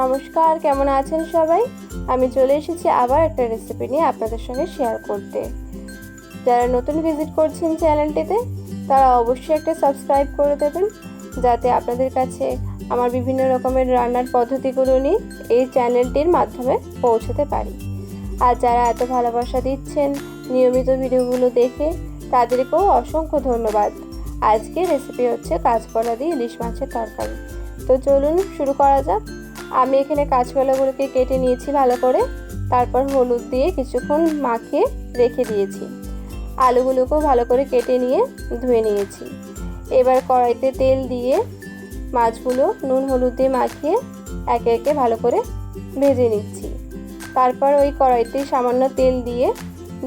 নমস্কার, কেমন আছেন সবাই? আমি চলে এসেছি আবার একটা রেসিপি নিয়ে আপনাদের সঙ্গে শেয়ার করতে। যারা নতুন ভিজিট করছেন চ্যানেলটিতে তারা অবশ্যই একটা সাবস্ক্রাইব করে দেবেন, যাতে আপনাদের কাছে আমার বিভিন্ন রকমের রান্নার পদ্ধতিগুলো নিয়ে এই চ্যানেলটির মাধ্যমে পৌঁছতে পারি। আর যারা এত ভালোবাসা দিচ্ছেন নিয়মিত ভিডিওগুলো দেখে, তাদেরকেও অসংখ্য ধন্যবাদ। আজকে রেসিপি হচ্ছে কাঁচকলা দিয়ে ইলিশ মাছের তরকারি। তো চলুন শুরু করা যাক। আমি এখানে কাঁচকলাগুলোকে কেটে নিয়েছি ভালো করে। তারপর হলুদ দিয়ে কিছুক্ষণ মাখিয়ে রেখে দিয়েছি। আলুগুলোকেও ভালো করে কেটে নিয়ে ধুয়ে নিয়েছি। এবার কড়াইতে তেল দিয়ে মাছগুলো নুন হলুদ দিয়ে মাখিয়ে একে একে ভালো করে ভেজে নিচ্ছি। তারপর ওই কড়াইতে সামান্য তেল দিয়ে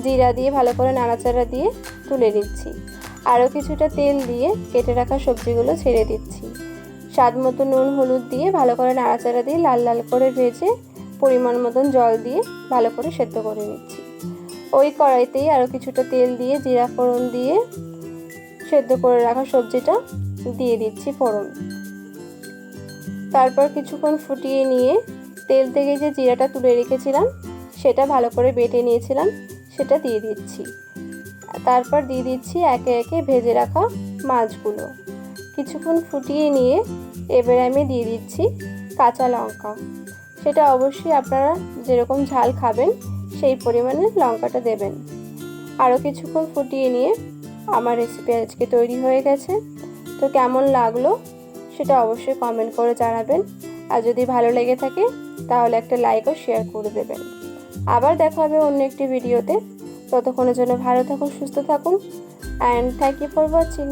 জিরা দিয়ে ভালো করে নাড়াচাড়া দিয়ে তুলে নিচ্ছি। আরও কিছুটা তেল দিয়ে কেটে রাখা সবজিগুলো ছেড়ে দিচ্ছি। স্বাদ মতো নুন, হলুদ দিয়ে ভালো করে নাড়াচাড়া দিয়ে লাল লাল করে ভেজে পরিমাণ মতন জল দিয়ে ভালো করে সেদ্ধ করে নিচ্ছি। ওই কড়াইতেই আরও কিছুটা তেল দিয়ে জিরা ফোড়ন দিয়ে সেদ্ধ করে রাখা সবজিটা দিয়ে দিচ্ছি ফোড়ন। তারপর কিছুক্ষণ ফুটিয়ে নিয়ে তেল থেকে যে জিরাটা তুলে রেখেছিলাম, সেটা ভালো করে বেটে নিয়েছিলাম, সেটা দিয়ে দিচ্ছি। তারপর দিয়ে দিচ্ছি একে একে ভেজে রাখা মাছগুলো। কিছুক্ষণ ফুটিয়ে নিয়ে এবারে আমি দিয়ে দিচ্ছি কাঁচা লঙ্কা। সেটা অবশ্যই আপনারা যেরকম ঝাল খাবেন, সেই পরিমাণে লঙ্কাটা দেবেন। আরও কিছুক্ষণ ফুটিয়ে নিয়ে আমার রেসিপি আজকে তৈরি হয়ে গেছে। তো কেমন লাগল সেটা অবশ্যই কমেন্ট করে জানাবেন। আর যদি ভালো লেগে থাকে, তাহলে একটা লাইক ও শেয়ার করে দেবেন। আবার দেখা হবে অন্য একটি ভিডিওতে ততক্ষণের জন্য ভালো থাকুন, সুস্থ থাকুন। And thank you for watching